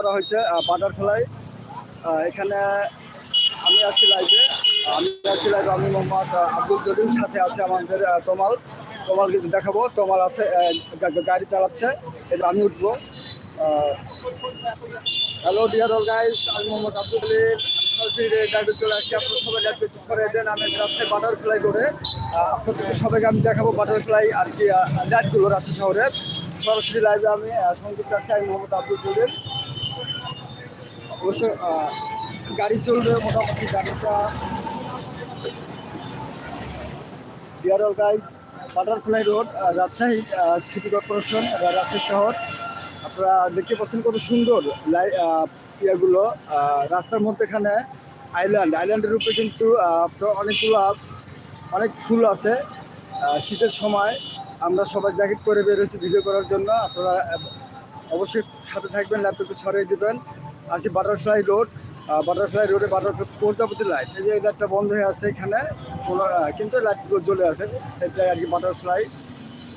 করা হয়েছে বাটারফ্লাই এখানে আমি আছি লাইভে আমি আছি লাইভে আমি মোহাম্মদ আব্দুল জলিল, সাথে আছে আমাদের তোমাল তমাল। তমালকে দেখাবো। তমাল আছে গাড়ি চালাচ্ছে। এটা আমি উঠবো। হ্যালো ডিয়ার অল গাইস আমি মোহাম্মদ আব্দুল চলে আসছি। আপনার সবাই আমি বাটারফ্লাই করে আপনাদের সবাইকে আমি দেখাবো বাটারফ্লাই আর কি লাইভে আমি সংযুক্ত আছি আমি মোহাম্মদ আব্দুল জলিল। অবশ্য গাড়ি চলবে মোটামুটি, গাড়িটা dear all guys butterfly road Rajshahi city corporation Rajshahi শহর। আপনারা দেখতে পাচ্ছেন কত সুন্দর ইয়েগুলো। রাস্তার মধ্যেখানে আইল্যান্ড আইল্যান্ডের উপরে কিন্তু অনেকগুলো, অনেক ফুল আছে। শীতের সময় আমরা সবাই জ্যাকেট পরে বেরোছি ভিডিও করার জন্য। আপনারা অবশ্যই সাথে থাকবেন ল্যাপটপে ছড়িয়ে দেবেন। আছি বাটারফ্লাই রোড বাটারফ্লাই রোডে বাটারফ্লাই প্রজাপতি লাইট এই যে লাইটটা বন্ধ হয়ে আছে এখানে, কোনো কিন্তু লাইটগুলো জ্বলে আছে, এটাই আর কি বাটারফ্লাই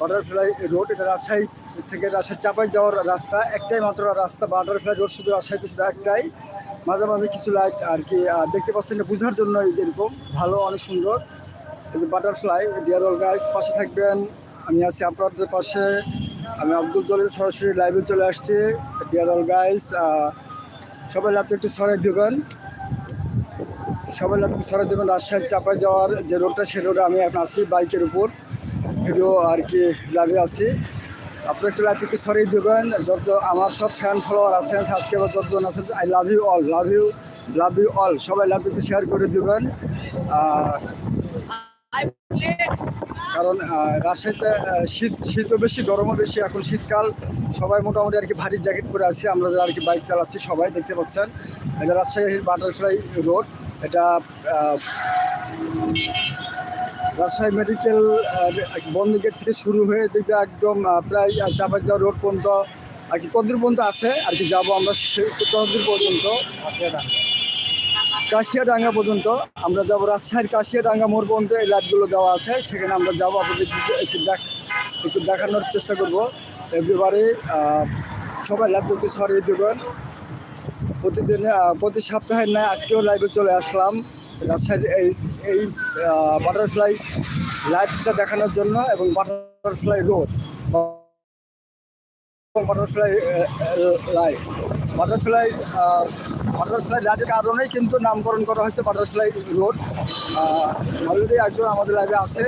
বাটারফ্লাই রোড, এটা রাজশাহী থেকে রাজশাহী চাপাই যাওয়ার রাস্তা, একটাই মাত্র রাস্তা, বাটারফ্লাই রোড শুধু রাজশাহীতে শুধু একটাই। মাঝে মাঝে কিছু লাইট আর কি দেখতে পাচ্ছেন এটা বোঝার জন্য এরকম, ভালো, অনেক সুন্দর। এই যে বাটারফ্লাই ডিয়ার অল গাইস পাশে থাকবেন, আমি আছি আপনাদের পাশে, আমি আব্দুল জলিল সরাসরি লাইভে চলে আসছি। ডিয়ার অল গাইস সবাই ল্যাপটপ একটু ছড়াই দেবেন। সবাই ল্যাপটপ ছড়াই দেবেন, রাজশাহী চাপায় যাওয়ার যে রোডটা সে রোডে আমি এখন আছি বাইকের উপর। ভিডিও আর কি লাইভে আছি। আপনি একটু লাইভ একটু ছড়িয়ে দেবেন, যত আমার সব ফ্যান ফলোয়ার আছেন সাবস্ক্রাইবার যতজন আছেন I love you all love you love you all সবাই লাইভ একটু শেয়ার করে দেবেন। কারণ রাজশাহীতে শীত শীতও বেশি, গরমও বেশি, এখন শীতকাল, সবাই মোটামুটি আর কি ভারী জ্যাকেট পরে আছি, আমরা আর কি বাইক চালাচ্ছি সবাই, দেখতে পাচ্ছেন। এটা রাজশাহীর বাটারফ্লাই রোড এটা রাজশাহী মেডিকেল বন্ধ গেট থেকে শুরু হয়ে দিকে একদম প্রায় চাপাইজা রোড পর্যন্ত, আর কি কতদূর পর্যন্ত আছে, আর কি যাব আমরা সে- ততদূর পর্যন্ত। কাশিয়াডাঙ্গা পর্যন্ত আমরা যাব রাজশাহীর কাশিয়াডাঙ্গা মোড় পর্যন্ত, এই লাইটগুলো দেওয়া আছে। সেখানে আমরা যাব, আপনাদের একটু- দেখ একটু দেখানোর চেষ্টা করব। এভরিবারে সবাই লাইভগুলো ছড়িয়ে দেবেন। প্রতিদিন প্রতি সপ্তাহের ন্যায় আজকেও লাইভে চলে আসলাম। রাজশাহীর এই এই বাটারফ্লাই লাইটটা দেখানোর জন্য এবং butterfly road butterfly light butterfly butterfly লাইটের কারণেই কিন্তু নামকরণ করা হয়েছে বাটারফ্লাই রোড। অলরেডি একজন আমাদের লাইভে আছে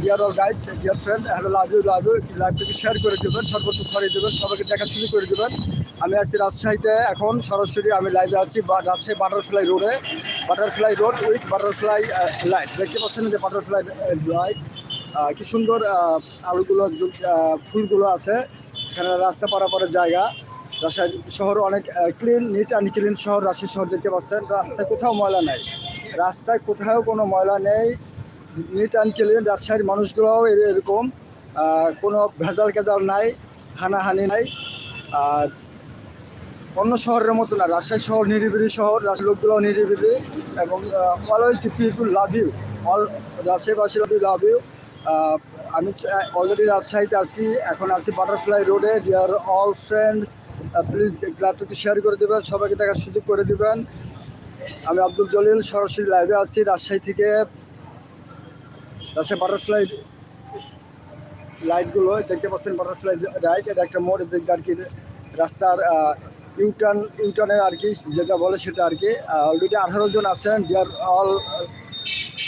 dear all guys dear friend hello love you love you লাইভটাকে শেয়ার করে দেবেন সর্বোচ্চ ছড়িয়ে দেবেন, সবাইকে দেখা শুরু করে দেবেন। আমি আছি রাজশাহীতে, এখন সরাসরি আমি লাইভে আছি রাজশাহী বাটারফ্লাই রোডে। Butterfly road with butterfly light দেখতে পাচ্ছেন যে বাটারফ্লাই লাইট কি সুন্দর আলুগুলো ফুলগুলো আছে। এখানে রাস্তা পারাপারের জায়গা। রাজশাহী শহর অনেক ক্লিন নিট অ্যান্ড ক্লিন শহর রাজশাহী শহর দেখতে পাচ্ছেন। রাস্তায় কোথাও ময়লা নেই। রাস্তায় কোথাও কোনো ময়লা নেই। নিট অ্যান্ড ক্লিন রাজশাহীর মানুষগুলোও এর- এরকম। কোনো ভেজাল কেজাল নাই, হানাহানি নাই। আর অন্য শহরের মতো না, রাজশাহী শহর নিরিবিলি শহর লোকগুলোও নিরিবিলি এবং always people love you all রাজশাহীবাসী love you আমি অলরেডি রাজশাহীতে আছি, এখন আছি বাটারফ্লাই রোডে ডিয়ার অল ফ্রেন্ডস প্লিজ ক্লাবটাকে শেয়ার করে দেবেন, সবাইকে দেখার সুযোগ করে দেবেন। আমি আব্দুল জলিল, সরাসরি লাইভে আছি রাজশাহী থেকে। রাজশাহী বাটারফ্লাই লাইটগুলো দেখতে পাচ্ছেন বাটারফ্লাই লাইট এটা একটা মোড় দেখতে আর কি রাস্তার ইউটার্ন ইউটার্নের আর কি, যেটা বলে সেটা আর কি। অলরেডি আঠারো জন আছেন dear all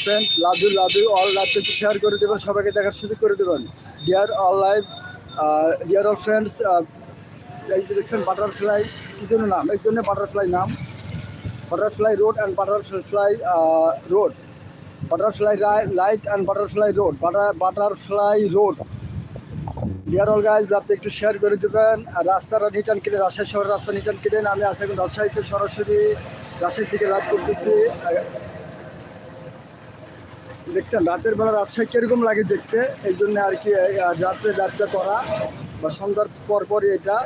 friend love you love you all live একটু শেয়ার করে দেবেন, সবাইকে দেখার সুযোগ করে দেবেন। Dear all live dear all friends এই যে দেখছেন বাটারফ্লাই কি জন্য নাম? এই জন্য বাটারফ্লাই নাম। Butterfly road and butterfly road butterfly light and butterfly road butter butterfly road dear all guys আপনি একটু শেয়ার করে দেবেন। রাস্তাটা নিট অ্যান্ড ক্লিন রাজশাহী শহরের রাস্তা নিটান ক্লিন আমি আছি এখন রাজশাহীতে, সরাসরি রাজশাহী থেকে লাইভ করতেছি। দেখছেন, রাতের বেলা রাজশাহী কীরকম লাগে দেখতে? এই জন্য আর কি রাত্রে যাত্রা করা বা সন্ধ্যার পর পরই এটা।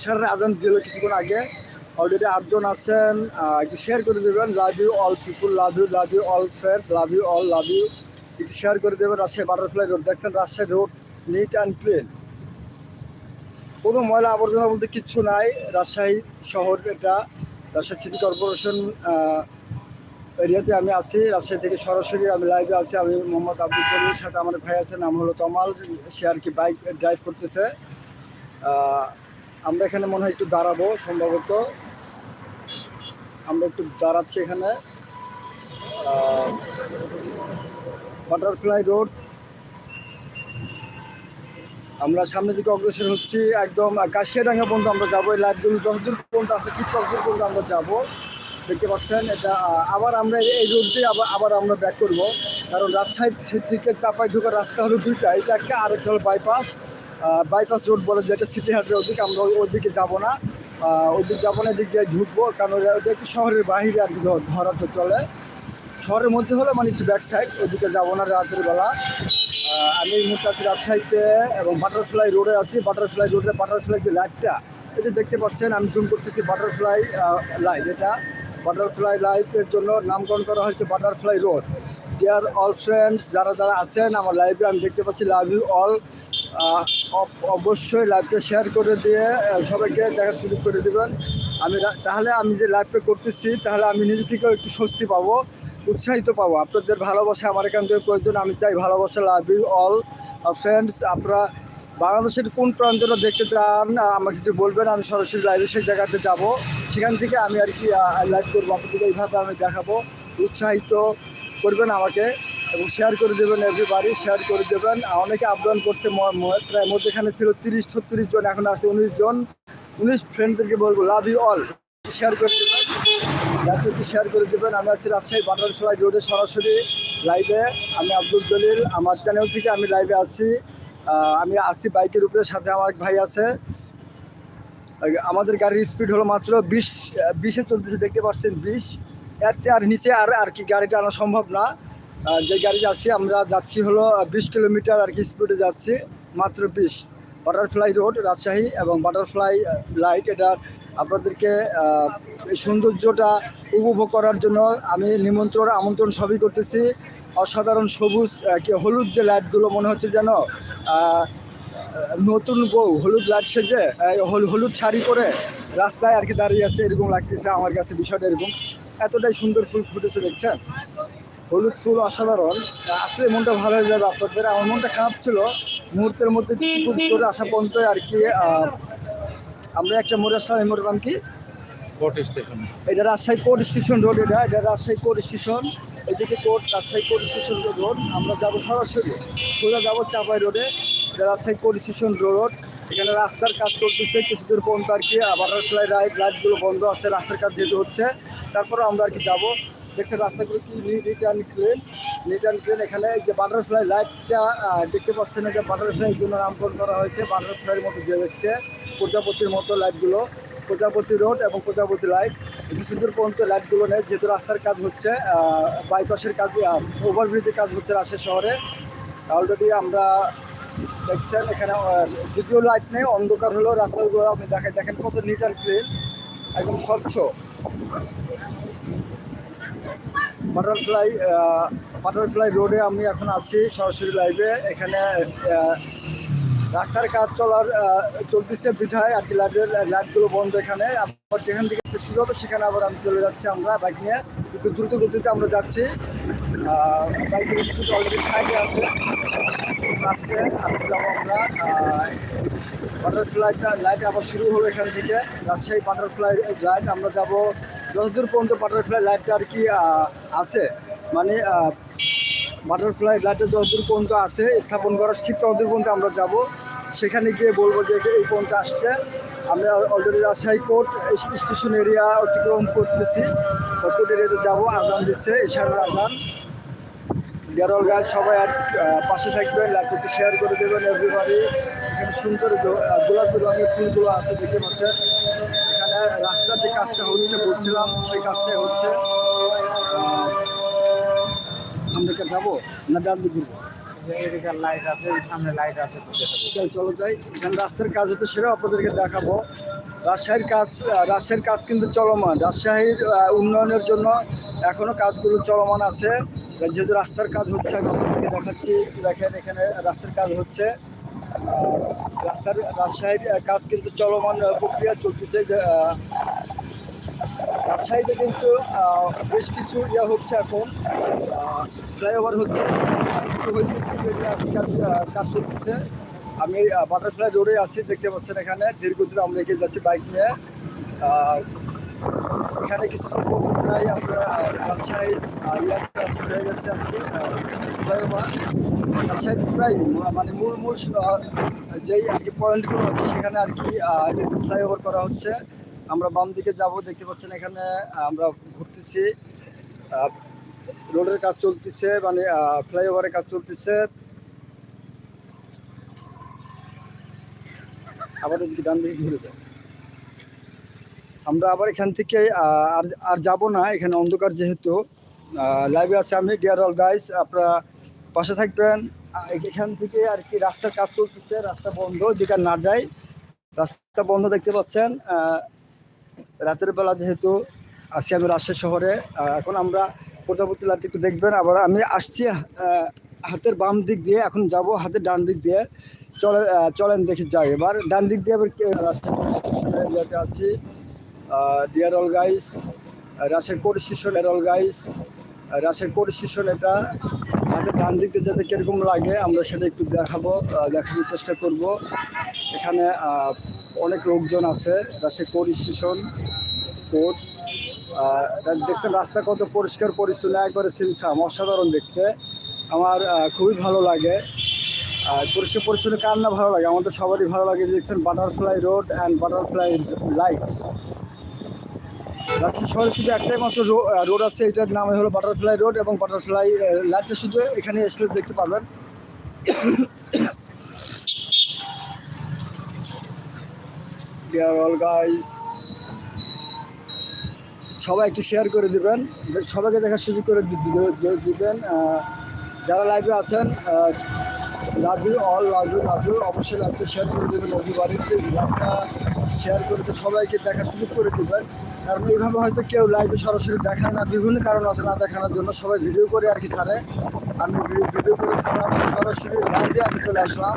ইশারের আজান দিল কিছুক্ষণ আগে। অলরেডি আটজন আছেন। একটু শেয়ার করে দেবেন। Love you all people love you love you all friend love you all love you একটু শেয়ার করে দেবেন রাজশাহী বাটারফ্লাই রোড দেখছেন Rajshahi road neat and clean কোনো ময়লা আবর্জনা বলতে কিচ্ছু নাই। রাজশাহী শহর এটা। রাজশাহী সিটি কর্পোরেশন এরিয়াতে আমি আছি। রাজশাহী থেকে সরাসরি আমি লাইভে আছি। আমি মোহাম্মদ আব্দুল জলিলের সাথে আমার ভাই আছে, নাম হলো তমাল। সে আর কি বাইক ড্রাইভ করতেছে। আমরা এখানে মনে হয় একটু দাঁড়াবো, সম্ভবত। আমরা একটু দাঁড়াচ্ছি এখানে। বাটারফ্লাই রোড আমরা সামনের দিকে অগ্রসর হচ্ছি একদম কাশিয়াডাঙ্গা পর্যন্ত আমরা যাব। এই লাইটগুলো যতদূর পর্যন্ত আছে, ঠিক ততদূর পর্যন্ত আমরা যাব। দেখতে পাচ্ছেন, এটা আবার আমরা এই- রোড দিয়ে আবার আবার আমরা ব্যাক করব। কারণ রাজশাহী থেকে চাপাই ঢোকার রাস্তা হলো দুইটা। এটা একটা আর একটা হলো বাইপাস বাইপাস রোড বলে যেটা সিটি হাটের ওদিকে আমরা ওইদিকে যাব না। আহ, ওইদিকে যাব না এদিক দিয়ে ঢুকবো কারণ ওটা একটু শহরের বাইরে আর কি ধরা চলে। শহরের মধ্যে হলে মানে একটু ব্যাক সাইড ওইদিকে যাব না রাতের বেলা। আমি এই মুহূর্তে আছি রাজশাহীতে এবং বাটারফ্লাই রোডে আছি। বাটারফ্লাই রোডে বাটারফ্লাই যে লাইটটা এই যে দেখতে পাচ্ছেন আমি জুম করতেছি বাটারফ্লাই লাইট এটা। বাটারফ্লাই লাইটের জন্য নামকরণ করা হয়েছে butterfly road dear all friends যারা যারা আছেন, আমার লাইভে আমি দেখতে পাচ্ছি লাভ ইউ অল অবশ্যই লাইভটা শেয়ার করে দিয়ে সবাইকে দেখার সুযোগ করে দেবেন। আমি তাহলে আমি যে লাইভটা করতেছি, তাহলে আমি নিজে থেকেও একটু স্বস্তি পাবো, উৎসাহিত পাবো। আপনাদের ভালোবাসা আমার এখান থেকে প্রয়োজন, আমি চাই ভালোবাসা লাভ ইউ অল ফ্রেন্ডস আপনারা বাংলাদেশের কোন প্রান্তটা দেখতে চান আমাকে একটু বলবেন, আমি সরাসরি লাইভে সেই জায়গাতে যাব। সেখান থেকে আমি আর কি লাইভ করব, আপনাদের এইভাবে আমি দেখাবো। উৎসাহিত করবেন আমাকে এবং শেয়ার করে দেবেন এভরিবাড়ি শেয়ার করে দেবেন। অনেকে আবেদন করছে প্রায় মধ্যেখানে ছিল তিরিশ, ছত্রিশ জন, এখন আছে উনিশ জন। উনিশ ফ্রেন্ডদেরকে বলব লাভ ইউ অল শেয়ার করে দেবেন। লাইভটি শেয়ার করে দেবেন, আমি আছি রাজশাহী বাটারফ্লাই রোডে সরাসরি লাইভে আমি আব্দুল জলিল, আমার চ্যানেল থেকে আমি লাইভে আছি। আমি আসি বাইকের উপরে, সাথে আমার এক ভাই আছে। আমাদের গাড়ির স্পিড হলো মাত্র বিশ, বিশে চলতেছে দেখতে পাচ্ছেন বিশ। এর চেয়ে আর নিচে আর আর কি গাড়িটা আনা সম্ভব না। যে গাড়ি যাচ্ছি, আমরা যাচ্ছি হলো বিশ কিলোমিটার আর কি স্পিডে যাচ্ছি, মাত্র বিশ। বাটারফ্লাই রোড রাজশাহী এবং বাটারফ্লাই লাইট এটা আপনাদেরকে সৌন্দর্যটা উপভোগ করার জন্য আমি নিমন্ত্রণ, আমন্ত্রণ সবই করতেছি। অসাধারণ সবুজ কি হলুদ যে লাইটগুলো মনে হচ্ছে যেন নতুন বউ, হলুদ লাইট সেজে হল- হলুদ শাড়ি পরে রাস্তায় আর কি দাঁড়িয়ে আছে, এরকম লাগতেছে আমার কাছে বিষয়টা এরকম। এতটাই সুন্দর ফুল ফুটেছে দেখছেন? হলুদ ফুল অসাধারণ। আসলে মনটা ভালো হয়ে যাবে আপনাদের। আমার মনটা খারাপ ছিল। মুহূর্তের মধ্যে করে আসা পর্যন্ত আর কি আমরা একটা মোড় আসলাম এই মোড়ের নাম কি? Court station. এটা রাজশাহী কোর্ট স্টেশন রোড এটা। এটা রাজশাহী কোর্ট স্টেশন। এদিকে court Rajshahi court station road. আমরা যাব সরাসরি। সোজা যাব চাপাই রোডে। এটা রাজশাহী কোর্ট স্টেশন রোড। এখানে রাস্তার কাজ চলতেছে কিছু দূর পর্যন্ত আর কি। বাটারফ্লাই রাইড লাইটগুলো বন্ধ আছে, রাস্তার কাজ যেহেতু হচ্ছে। তারপরে আমরা আর কি যাব। দেখছেন রাস্তাগুলো কি neat and clean neat and clean এখানে যে বাটারফ্লাই লাইটটা দেখতে পাচ্ছেন যে বাটারফ্লাই জন্য নামকরণ করা হয়েছে বাটারফ্লাইয়ের মতো যে দেখতে। প্রজাপতির মতো লাইটগুলো প্রজাপতি রোড এবং প্রজাপতি লাইট কিছু দূর পর্যন্ত লাইটগুলো নেই, যেহেতু রাস্তার কাজ হচ্ছে বাইপাসের কাজ ওভারব্রিজের কাজ হচ্ছে রাজশাহী শহরে। অলরেডি আমরা দেখছেন, এখানে যদিও লাইট নেই, অন্ধকার হলেও রাস্তাগুলো আপনি দেখেন দেখেন কত নিট অ্যান্ড একদম স্বচ্ছ। বাটারফ্লাই বাটারফ্লাই রোডে আমি এখন আছি সরাসরি লাইভে এখানে রাস্তার কাজ চলার চলতেছে বিধায় আর কি লাইটের লাইটগুলো বন্ধ এখানে। আবার যেখান থেকে শুরু হবে সেখানে আবার আমি চলে যাচ্ছি আমরা বাইক নিয়ে। একটু দ্রুত গতিতে আমরা যাচ্ছি। বাইকের অলরেডি সাইডে আছে। আজকে আজকে যাব আমরা বাটারফ্লাইটা লাইট আবার শুরু হলো এখান থেকে। রাজশাহী বাটারফ্লাই লাইট আমরা যাব যতদূর পর্যন্ত বাটারফ্লাই লাইটটা আর কি আছে মানে বাটারফ্লাই লাইটটা যতদূর পর্যন্ত আছে, স্থাপন করার ঠিক ততদূর পর্যন্ত আমরা যাব। সেখানে গিয়ে বলব যে এই পর্যন্ত আসছে। আমরা already Rajshahi court station area অতিক্রম করতেছি। কোর্ট এরিয়াতে যাব, আজান দিচ্ছে ইশারার আজান। ডিয়ারল গাছ সবাই আর পাশে থাকবেন ল্যাপটপটি শেয়ার করে দেবেন এভরিবাডি এখানে সুন্দর গোলাপি রঙের ফুলগুলো আছে, দেখতে পাচ্ছেন। এখানে রাস্তার যে কাজটা হচ্ছে, বলছিলাম, সেই কাজটাই হচ্ছে। আমরা কি যাব না ডান দিক ঘুরবো? লাইট আছে লাইট আছে চল যাই। এখানে রাস্তার কাজ হচ্ছে সেটাও আপনাদেরকে দেখাবো। রাজশাহীর কাজ রাজশাহীর কাজ কিন্তু চলমান। রাজশাহীর উন্নয়নের জন্য এখনও কাজগুলো চলমান আছে। যেহেতু রাস্তার কাজ হচ্ছে, আমি আপনাদেরকে দেখাচ্ছি। একটু দেখেন এখানে রাস্তার কাজ হচ্ছে। রাস্তার রাজশাহীর কাজ কিন্তু চলমান প্রক্রিয়া চলতেছে। রাজশাহীতে কিন্তু বেশ কিছু ইয়ে হচ্ছে এখন। ফ্লাইওভার হচ্ছে। কিছু হয়েছে কাজ চলতেছে। আমি বাটারফ্লাই রোডে আছি, দেখতে পাচ্ছেন এখানে। দীর্ঘদিন আমরা এগিয়ে যাচ্ছি বাইক নিয়ে। এখানে কিছু প্রায় রাজশাহী প্রায় মানে মূল মূল যেই আর কি পয়েন্টগুলো আছে, সেখানে আর কি ফ্লাইওভার করা হচ্ছে। আমরা বাম দিকে যাব, দেখতে পাচ্ছেন এখানে আমরা ঘুরতেছি। রোডের কাজ চলতেছে মানে ফ্লাইওভারের কাজ চলতেছে। এদিকে ডান দিকে ঘুরে যায় আমরা আবার এখান থেকে আর আর যাব না, এখানে অন্ধকার যেহেতু লাইভে আছে আমি ডিয়ার অল গাইস আপনারা পাশে থাকবেন। এখান থেকে আর কি রাস্তার কাজ চলতেছে, রাস্তা বন্ধ যেটা না যায় রাস্তা বন্ধ দেখতে পাচ্ছেন রাতের বেলা যেহেতু আছি আমি রাজশাহী শহরে এখন আমরা প্রজাপতি লাইট একটু দেখবেন। আবার আমি আসছি হাতের বাম দিক দিয়ে, এখন যাব হাতের ডান দিক দিয়ে। চলে চলেন দেখি যাই। এবার ডান দিক দিয়ে আবার পুলিশ আছি। Dear all guys Rajshahi court স্টেশনের all guys Rajshahi court station এটা। হাতের ডান দিক যাতে কীরকম লাগে, আমরা সেটা একটু দেখাবো দেখানোর চেষ্টা করব। এখানে অনেক লোকজন আছে রাজশাহী কোর্ট স্টেশন কোর্ট দেখছেন রাস্তা কত পরিষ্কার, পরিচ্ছন্ন, একবারে সিমসাম অসাধারণ দেখতে। আমার খুবই ভালো লাগে। আর পরিষ্কার, পরিচ্ছন্ন কার না ভালো লাগে? আমাদের সবারই ভালো লাগে দেখছেন butterfly road and butterfly lights Rajshahi শহরে শুধু একটাই মাত্র রোড আছে, এটার নাম হলো বাটারফ্লাই রোড এবং বাটারফ্লাই লাইটটা শুধু এখানে এসলে দেখতে পাবেন অল গাইস সবাই একটু শেয়ার করে দিবেন, সবাইকে দেখার সুযোগ করে দিবেন। যারা লাইভে আছেন লাভ অল লাভ ইউ অবশ্যই লাইভটা শেয়ার করে দেবেন অভিবাড়ি প্লিজ লাইভটা শেয়ার করে সবাইকে দেখার সুযোগ করে দিবেন। কারণ এইভাবে হয়তো কেউ লাইভে সরাসরি দেখায় না, বিভিন্ন কারণ আছে না দেখানোর জন্য। সবাই ভিডিও করে আর কি ছাড়ে। আমি ভিডিও করে ছাড়লাম, সরাসরি লাইভে আমি চলে আসলাম।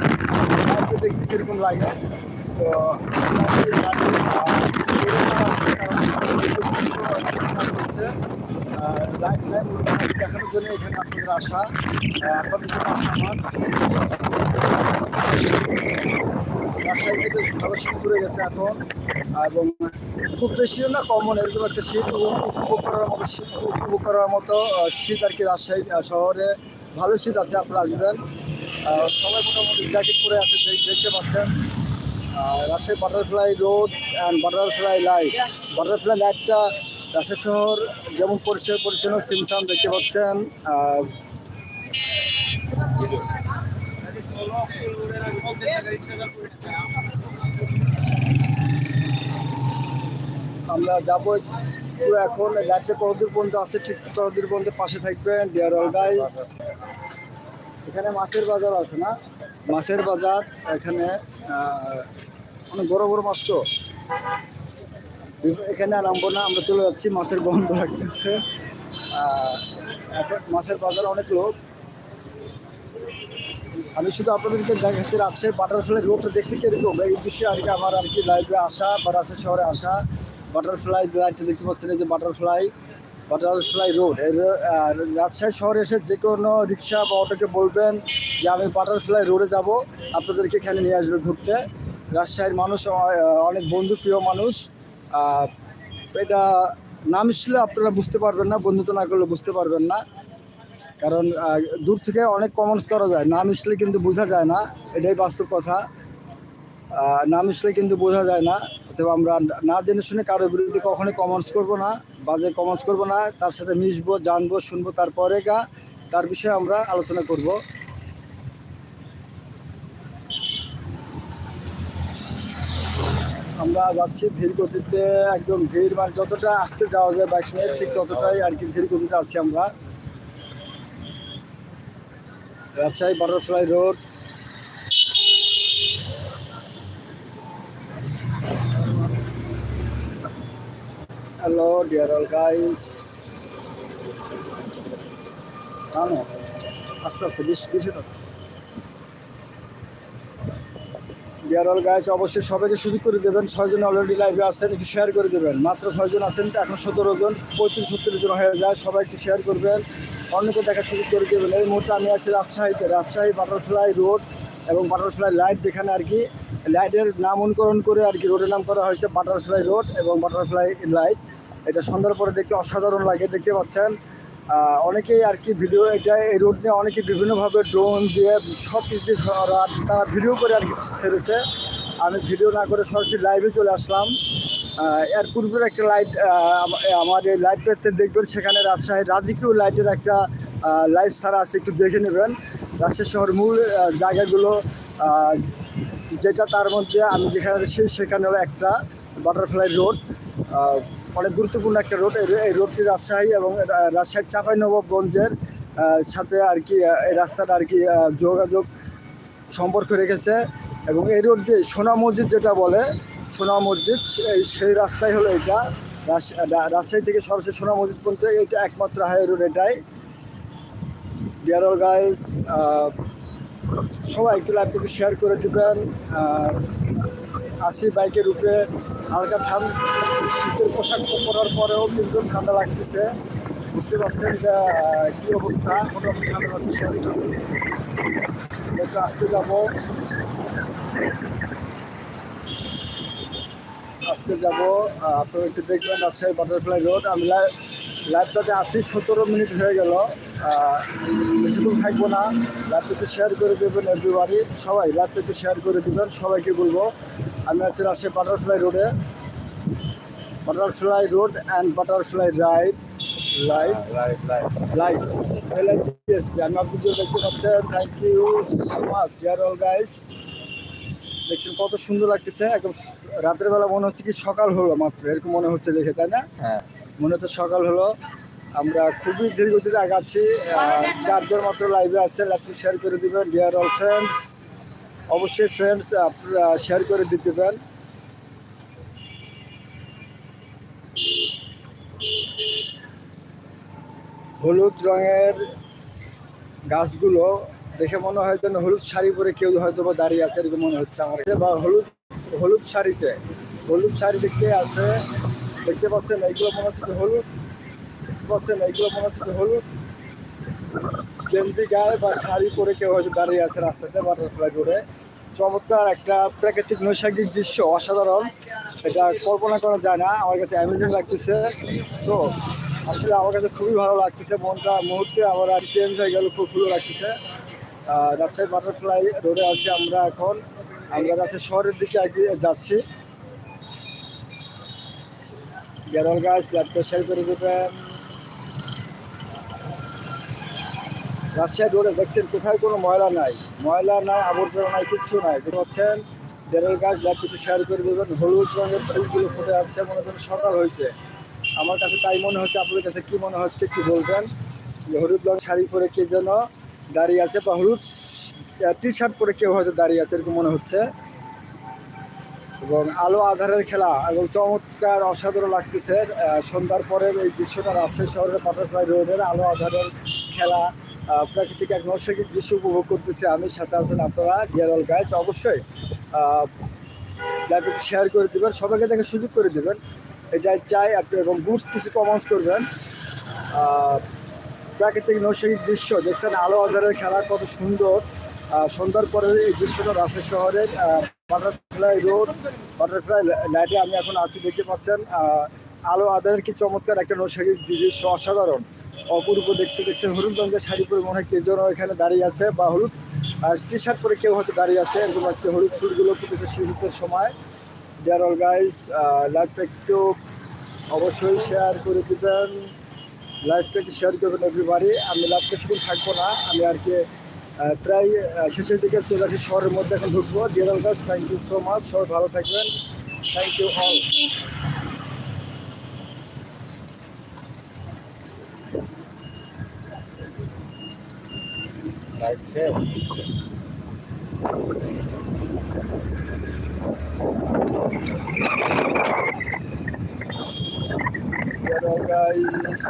লাইভে দেখতে কীরকম লাগে? তো দেখানোর জন্য এখানে আপনাদের আসা। আপনাদের আসা আমার? রাজশাহী থেকে ভালো শীত পড়ে গেছে এখন। এবং খুব বেশিও না কমন এরকম একটা শীত উপভোগ করার মতো শীত উপভোগ করার মতো শীত আর কি রাজশাহী শহরে ভালো শীত আছে আপনারা আসবেন। সবাই মোটামুটি জ্যাকেট পরে আছে দেখতে পাচ্ছেন। Rajshahi butterfly road and butterfly light butterfly লাইটটা রাজশাহী শহর যেমন পরিষ্কার পরিচ্ছন্ন সিমসাম দেখতে পাচ্ছেন। আহ, আমরা যাব একটু এখন লাইটটা কতদূর পর্যন্ত আছে, ঠিক ততদূর পর্যন্ত পাশে থাকবেন ডিয়ার অল গাইস এখানে মাছের বাজার আছে না? মাছের বাজার, এখানে অনেক বড় বড় মাছ তো। এখানে আর নামবো না, আমরা চলে যাচ্ছি, মাছের গন্ধ লাগতেছে। এখন মাছের বাজার অনেক লোক। আমি শুধু আপনাদেরকে দেখাচ্ছি, রাজশাহী বাটারফ্লাই রোডটা দেখতে কীরকম? এই বিষয়ে আর কি আমার আর কি লাইভে আসা বা রাজশাহী শহরে আসা। বাটারফ্লাই লাইটটা দেখতে পাচ্ছেন এই যে বাটারফ্লাই বাটারফ্লাই রোডের রাজশাহী শহরে এসে যে কোনো রিক্সা বা অটোকে বলবেন যে আমি বাটারফ্লাই রোডে যাব, আপনাদেরকে এখানে নিয়ে আসবে ঘুরতে। রাজশাহীর মানুষ অনেক বন্ধু, প্রিয় মানুষ এটা নাম শুনলে আপনারা বুঝতে পারবেন না, বন্ধুত্ব না করলে বুঝতে পারবেন না। কারণ দূর থেকে অনেক কমেন্টস করা যায় না মিশলে কিন্তু বোঝা যায় না, এটাই বাস্তব কথা। নাম মিশলে কিন্তু বোঝা যায় না। অথবা আমরা না জেনে শুনে কারোর বিরুদ্ধে কখনোই কমেন্টস করব না, বাজে কমেন্টস করব না, তার সাথে মিশবো, জানব, শুনব, তারপরে গা, তার বিষয়ে আমরা আলোচনা করব। আমরা যাচ্ছি ধীর গতিতে একদম ভিড় মানে যতটা আসতে যাওয়া যায় বাইক নিয়ে, ঠিক ততটাই আর কি ধীর গতিতে আছি আমরা। Rajshahi butterfly road hello dear all guys আনো আস্তে আস্তে, বেশ, বেশি ডিয়ার অল গাইস অবশ্যই সবাইকে সুযোগ করে দেবেন। ছয়জন অলরেডি লাইভে আছেন, একটু শেয়ার করে দেবেন। মাত্র ছয়জন আছেন এখন সতেরো জন, পঁয়ত্রিশ সত্তর জন হয়ে যায়। সবাই একটু শেয়ার করবেন। অন্যকে দেখার সুযোগ করে দেবেন। এই মুহূর্তে আমি আছি রাজশাহীতে। রাজশাহী বাটারফ্লাই রোড এবং বাটারফ্লাই লাইট যেখানে আর কি লাইটের নাম অনুকরণ করে আর কি রোডের নাম করা হয়েছে বাটারফ্লাই রোড এবং বাটারফ্লাই লাইট এটা সন্ধ্যার পরে দেখতে অসাধারণ লাগে, দেখতে পাচ্ছেন। অনেকেই আর কি ভিডিও এটা এই রোড নিয়ে অনেকে বিভিন্নভাবে ড্রোন দিয়ে সব কিছু দিয়ে তারা ভিডিও করে আর কি ছেড়েছে। আমি ভিডিও না করে সরাসরি লাইভে চলে আসলাম। এর পূর্বের একটা লাইট আমার এই লাইভটাতে দেখবেন, সেখানে রাজশাহী রাজকীয় লাইটের একটা লাইভ ছাড়া আছে, একটু দেখে নেবেন। রাজশাহী শহর মূল জায়গাগুলো যেটা তার মধ্যে আমি যেখানে আছি, সেখানে একটা বাটারফ্লাই রোড অনেক গুরুত্বপূর্ণ একটা রোড এই এই রোডটি রাজশাহী এবং রাজশাহীর চাঁপাই নবাবগঞ্জের আহ, সাথে আর কি এই রাস্তাটা আর কি যোগাযোগ সম্পর্ক রেখেছে এবং এই রোড দিয়ে সোনা মসজিদ যেটা বলে সোনা মসজিদ সেই সেই রাস্তাই হলো এটা। রাজশাহী থেকে সরাসরি সোনা মসজিদ পর্যন্ত এটা একমাত্র হাই রোড এটাই। ডিয়ার অল গাইস সবাই একটু লাইভটাকে শেয়ার করে দেবেন। আসি বাইকের উপরে। হালকা ঠান্ডা শীতের পোশাক পরার পরেও কিন্তু ঠান্ডা লাগতেছে। বুঝতে পারছেন আহ, কী অবস্থা? মোটামুটি ঠান্ডা আছে শরীর আছে। একটু আসতে যাব। আসতে যাব। আপনারা একটু দেখবেন রাজশাহী বাটারফ্লাই রোড। আমি লাইভটাতে আসি সতেরো মিনিট হয়ে গেল। বেশিক্ষণ থাকব না। লাইভটাতে শেয়ার করে দেবেন এভরিবাডি সবাই লাইভটাতে শেয়ার করে দেবেন। সবাইকে বলব আমি আছি রাজশাহী বাটারফ্লাই রোডে butterfly road and butterfly ride live like এলআইসিএসটি আমি আপনি যে দেখতে পাচ্ছেন thank you so much dear all guys দেখছেন কত সুন্দর লাগতেছে একদম রাতের বেলা মনে হচ্ছে কি সকাল হলো মাত্র এরকম মনে হচ্ছে দেখে তাই না? হ্যাঁ। মনে হচ্ছে সকাল হলো। আমরা খুবই ধীর গতিতে আগাচ্ছি চারজন মাত্র লাইভে আছে লাইভটি শেয়ার করে দিবেন ডিয়ার অল ফ্রেন্ডস অবশ্যই ফ্রেন্ডস আপনারা শেয়ার করে দিতে পারেন। হলুদ রঙের গাছগুলো দেখে মনে হয় যেন হলুদ শাড়ি পরে কেউ হয়তো বা দাঁড়িয়ে আছে এরকম মনে হচ্ছে আমার বা হলুদ হলুদ শাড়িতে, হলুদ শাড়ি দেখতে আছে? দেখতে পাচ্ছেন, এইগুলো মনে হচ্ছে হলুদ। পাচ্ছেন, এইগুলো মনে হচ্ছে হলুদ। গেঞ্জি, গায়ে বা শাড়ি পরে কেউ হয়তো দাঁড়িয়ে আছে রাস্তাতে বাটারফ্লাই রোডে। চমৎকার একটা প্রাকৃতিক নৈসর্গিক দৃশ্য, অসাধারণ। এটা কল্পনা করা যায় না, আমার কাছে অ্যামেজিং লাগতেছে। সো আসলে আমার কাছে খুবই ভালো লাগতেছে, মনটা মুহূর্তে আবার আর চেঞ্জ হয়ে গেল, খুব ভালো লাগতেছে। রাজশাহী বাটারফ্লাই রোডে আছি আমরা এখন। আমরা রাজশাহী শহরের দিকে এগিয়ে যাচ্ছি। গেরল গাছ ল্যাপটপ শেয়ার করে দেবেন রাজশাহী রোডে দেখছেন কোথায় কোনো ময়লা নাই। ময়লা নাই, আবর্জনা নাই, কিচ্ছু নাই। দেখতে পাচ্ছেন বেরোল গাছ ল্যাপটপে শেয়ার করে দেবেন, হলুদ রঙের ফুলগুলো ফুটে আসছে, মনে করেন সকাল হয়েছে। আমার কাছে তাই মনে হচ্ছে, আপনাদের কাছে কি মনে হচ্ছে, একটু বলবেন? যে হলুদ রঙ শাড়ি পরে কে যেন দাঁড়িয়ে আছে, বা হলুদ টি শার্ট পরে কেউ হয়তো দাঁড়িয়ে আছে, এরকম মনে হচ্ছে। এবং আলো আধারের খেলা, এবং চমৎকার, অসাধারণ লাগতেছে। সন্ধ্যার পরে এই দৃশ্যটা রাজশাহী শহরের বাটারফ্লাই রোডের আলো আধারের খেলা। প্রাকৃতিক এক নৈসর্গিক দৃশ্য উপভোগ করতেছি আমি, সাথে আছেন আপনারা ডিয়ারল গাইস অবশ্যই লাইভে শেয়ার করে দেবেন, সবাইকে দেখে সুযোগ করে দেবেন। এটাই চাই আপনি এবং গুডস কিছু কমেন্টস করবেন। প্রাকৃতিক নৈসর্গিক দৃশ্য, দেখছেন আলো আধারের খেলা কত সুন্দর। সন্ধ্যার পরে এই দৃশ্যটা রাজশাহী শহরের বাটারফ্লাই রোড বাটারফ্লাই লাইটে আমি এখন আছি, দেখতে পাচ্ছেন আলো আধারের কি চমৎকার একটা নৈসর্গিক দৃশ্য, অসাধারণ। অপূর্ব দেখতে দেখছেন। হলুদ রঙের শাড়ি পরে মনে হয় কেউ যেন এখানে দাঁড়িয়ে আছে বা হলুদ টি শার্ট পরে কেউ হয়তো দাঁড়িয়ে আছে। এরকম লাগছে হলুদ ফুলগুলো ফুটেছে শীতের সময়। ডিয়ার অল গাইস লাইভটা একটু অবশ্যই শেয়ার করে দেবেন। লাইভটাকে শেয়ার করবেন এভরিবাডি আমি লাইভ কিছুক্ষণ থাকব না। আমি আর কি প্রায় শেষের দিকে চলে আসি, শহরের মধ্যে এখন ঢুকবো। ডিয়ার গাছ থ্যাংক ইউ সো মাচ সবাই ভালো থাকবেন। Thank you all light save dear guys